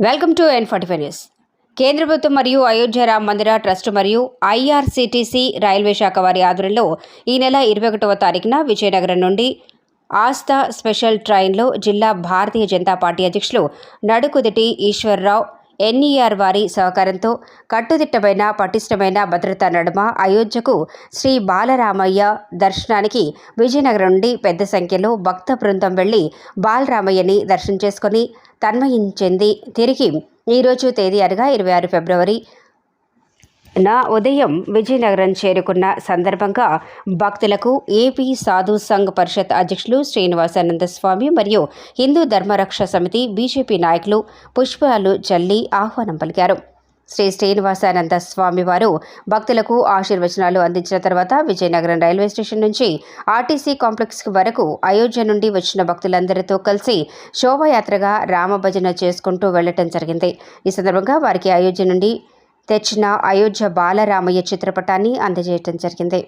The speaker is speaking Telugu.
Welcome to N forty five news కేంద్ర ప్రభుత్వం మరియు అయోధ్య రామ్ మందిర ట్రస్ట్ మరియు ఐఆర్సిటిసి రైల్వే శాఖ వారి ఆధ్వర్యంలో ఈ నెల ఇరవై ఒకటవ తారీఖున విజయనగరం నుండి ఆస్థా స్పెషల్ ట్రైన్లో జిల్లా భారతీయ జనతా పార్టీ అధ్యక్షులు నడుకుదిటి ఈశ్వర్రావు ఎన్ఈఆర్ వారి సహకారంతో కట్టుదిట్టమైన పటిష్టమైన భద్రతా నడుమ అయోధ్యకు శ్రీ బాలరామయ్య దర్శనానికి విజయనగరం నుండి పెద్ద సంఖ్యలో భక్త బృందం వెళ్ళి బాలరామయ్యని దర్శనం చేసుకుని తన్మయించింది తిరిగి ఈరోజు తేదీ అనగా ఇరవై ఆరు ఫిబ్రవరి నా ఉదయం విజయనగరం చేరుకున్న సందర్భంగా భక్తులకు ఏపీ సాధు సంఘ్ పరిషత్ అధ్యక్షులు శ్రీనివాసానంద స్వామి మరియు హిందూ ధర్మరక్ష సమితి బీజేపీ నాయకులు పుష్పాలు చల్లి ఆహ్వానం పలికారు. శ్రీ శ్రీనివాసానంద స్వామి వారు భక్తులకు ఆశీర్వచనాలు అందించిన తర్వాత విజయనగరం రైల్వే స్టేషన్ నుంచి ఆర్టీసీ కాంప్లెక్స్ వరకు అయోధ్య నుండి వచ్చిన భక్తులందరితో కలిసి శోభాయాత్రగా రామభజన చేసుకుంటూ వెళ్ళటం జరిగింది. ఈ సందర్భంగా వారికి అయోధ్య నుండి తెచ్చిన అయోధ్య బాలరామయ్య చిత్రపటాన్ని అందజేయటం జరిగింది.